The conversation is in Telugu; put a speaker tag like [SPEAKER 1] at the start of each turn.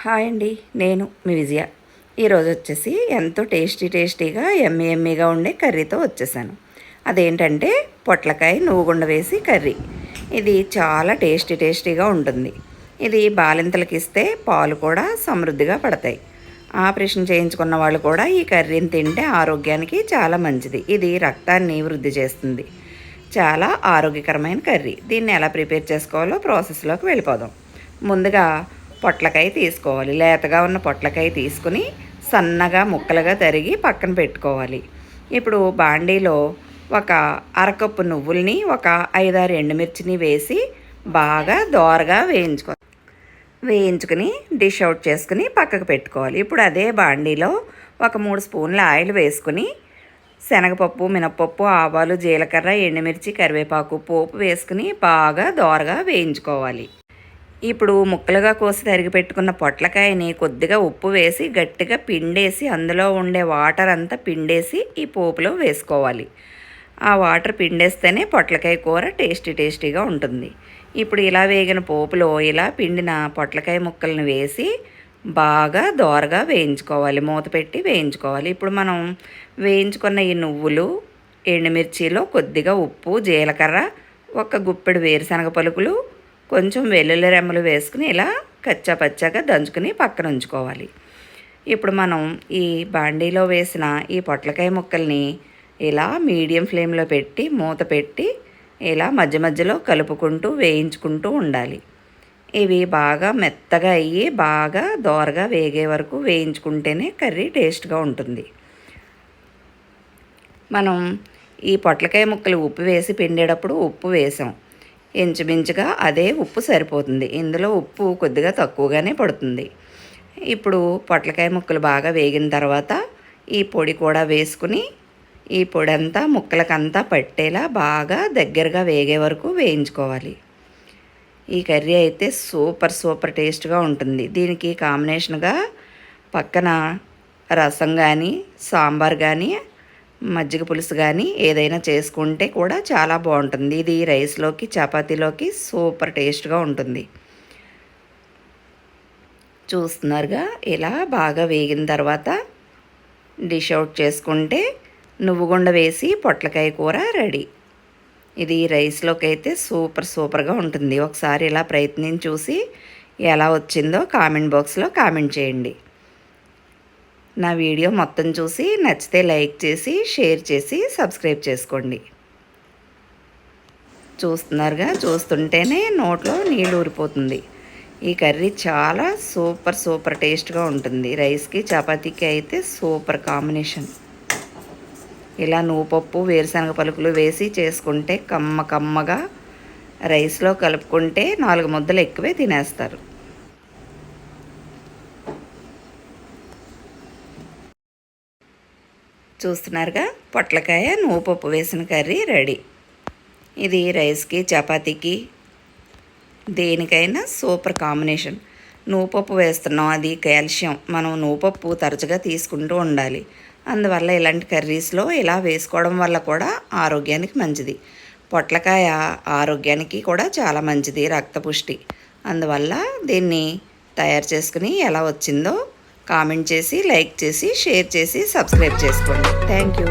[SPEAKER 1] హాయ్ అండి నేను మీ విజయ. ఈరోజు వచ్చేసి ఎంతో టేస్టీ టేస్టీగా ఎమ్మి ఎమ్మిగా ఉండే కర్రీతో వచ్చేసాను. అదేంటంటే పొట్లకాయ నువ్వుగుండ వేసి కర్రీ. ఇది చాలా టేస్టీ టేస్టీగా ఉంటుంది. ఇది బాలింతలకు ఇస్తే పాలు కూడా సమృద్ధిగా పడతాయి. ఆపరేషన్ చేయించుకున్న వాళ్ళు కూడా ఈ కర్రీని తింటే ఆరోగ్యానికి చాలా మంచిది. ఇది రక్తాన్ని వృద్ధి చేస్తుంది. చాలా ఆరోగ్యకరమైన కర్రీ. దీన్ని ఎలా ప్రిపేర్ చేసుకోవాలో ప్రాసెస్లోకి వెళ్ళిపోదాం. ముందుగా పొట్లకాయ తీసుకోవాలి. లేతగా ఉన్న పొట్లకాయ తీసుకుని సన్నగా ముక్కలుగా తరిగి పక్కన పెట్టుకోవాలి. ఇప్పుడు బాండీలో ఒక అరకప్పు నువ్వుల్ని ఒక ఐదారు ఎండుమిర్చిని వేసి బాగా దోరగా వేయించుకో వేయించుకుని డిష్ అవుట్ చేసుకుని పక్కకు పెట్టుకోవాలి. ఇప్పుడు అదే బాండీలో ఒక మూడు స్పూన్ల ఆయిల్ వేసుకుని శనగపప్పు మినపప్పు ఆవాలు జీలకర్ర ఎండుమిర్చి కరివేపాకు పోపు వేసుకుని బాగా దోరగా వేయించుకోవాలి. ఇప్పుడు ముక్కలుగా కోసి తరిగి పెట్టుకున్న పొట్లకాయని కొద్దిగా ఉప్పు వేసి గట్టిగా పిండేసి అందులో ఉండే వాటర్ అంతా పిండేసి ఈ పోపులో వేసుకోవాలి. ఆ వాటర్ పిండేస్తేనే పొట్లకాయ కూర టేస్టీ టేస్టీగా ఉంటుంది. ఇప్పుడు ఇలా వేగిన పోపులో ఇలా పిండిన పొట్లకాయ ముక్కలను వేసి బాగా దోరగా వేయించుకోవాలి. మూత పెట్టి వేయించుకోవాలి. ఇప్పుడు మనం వేయించుకున్న ఈ నువ్వులు ఎండుమిర్చిలో కొద్దిగా ఉప్పు జీలకర్ర ఒక గుప్పెడు వేరుశనగ పలుకులు కొంచెం వెల్లుల్లి రెమ్మలు వేసుకుని ఇలా కచ్చా పచ్చాగా దంచుకుని పక్కన ఉంచుకోవాలి. ఇప్పుడు మనం ఈ బాండీలో వేసిన ఈ పొట్లకాయ ముక్కల్ని ఇలా మీడియం ఫ్లేమ్లో పెట్టి మూత పెట్టి ఇలా మధ్య మధ్యలో కలుపుకుంటూ వేయించుకుంటూ ఉండాలి. ఇవి బాగా మెత్తగా అయ్యి బాగా దోరగా వేగే వరకు వేయించుకుంటేనే కర్రీ టేస్ట్గా ఉంటుంది. మనం ఈ పొట్లకాయ ముక్కలు ఉప్పు వేసి పిండేటప్పుడు ఉప్పు వేసాం. ఇంచుమించుగా అదే ఉప్పు సరిపోతుంది. ఇందులో ఉప్పు కొద్దిగా తక్కువగానే పడుతుంది. ఇప్పుడు పొట్లకాయ ముక్కలు బాగా వేగిన తర్వాత ఈ పొడి కూడా వేసుకుని ఈ పొడి అంతా ముక్కలకంతా పట్టేలా బాగా దగ్గరగా వేగే వరకు వేయించుకోవాలి. ఈ కర్రీ అయితే సూపర్ సూపర్ టేస్ట్గా ఉంటుంది. దీనికి కాంబినేషన్గా పక్కన రసం కానీ సాంబార్ కానీ మజ్జిగ పులుసు కానీ ఏదైనా చేసుకుంటే కూడా చాలా బాగుంటుంది. ఇది రైస్లోకి చపాతీలోకి సూపర్ టేస్ట్గా ఉంటుంది. చూస్తున్నారుగా ఇలా బాగా వేగిన తర్వాత డిష్ అవుట్ చేసుకుంటే నువ్వుగుండ వేసి పొట్లకాయ కూర రెడీ. ఇది రైస్లోకి అయితే సూపర్ సూపర్గా ఉంటుంది. ఒకసారి ఇలా ప్రయత్నించి చూసి ఎలా వచ్చిందో కామెంట్ బాక్స్లో కామెంట్ చేయండి. నా వీడియో మొత్తం చూసి నచ్చితే లైక్ చేసి షేర్ చేసి సబ్స్క్రైబ్ చేసుకోండి. చూస్తున్నారుగా చూస్తుంటేనే నోట్లో నీళ్ళు ఊరిపోతుంది. ఈ కర్రీ చాలా సూపర్ సూపర్ టేస్ట్గా ఉంటుంది. రైస్కి చపాతీకి అయితే సూపర్ కాంబినేషన్. ఇలా నువ్వుపప్పు వేరుశనగ పలుకులు వేసి చేసుకుంటే కమ్మ కమ్మగా రైస్లో కలుపుకుంటే నాలుగు ముద్దలు ఎక్కువే తినేస్తారు. చూస్తున్నారుగా? పొట్లకాయ నువ్వు పప్పు వేసిన కర్రీ రెడీ. ఇది రైస్కి చపాతీకి. దేనికైనా సూపర్ కాంబినేషన్. నువ్వుపప్పు వేస్తున్నాం అది కాల్షియం. మనం నువ్వుపప్పు తరచుగా తీసుకుంటూ ఉండాలి. అందువల్ల ఇలాంటి కర్రీస్లో ఇలా వేసుకోవడం వల్ల కూడా ఆరోగ్యానికి మంచిది. పొట్లకాయ ఆరోగ్యానికి కూడా చాలా మంచిది రక్తపుష్టి. అందువల్ల దీన్ని తయారు చేసుకుని ఎలా వచ్చిందో కామెంట్ చేసి లైక్ చేసి షేర్ చేసి సబ్స్క్రైబ్ చేసుకోండి. Thank you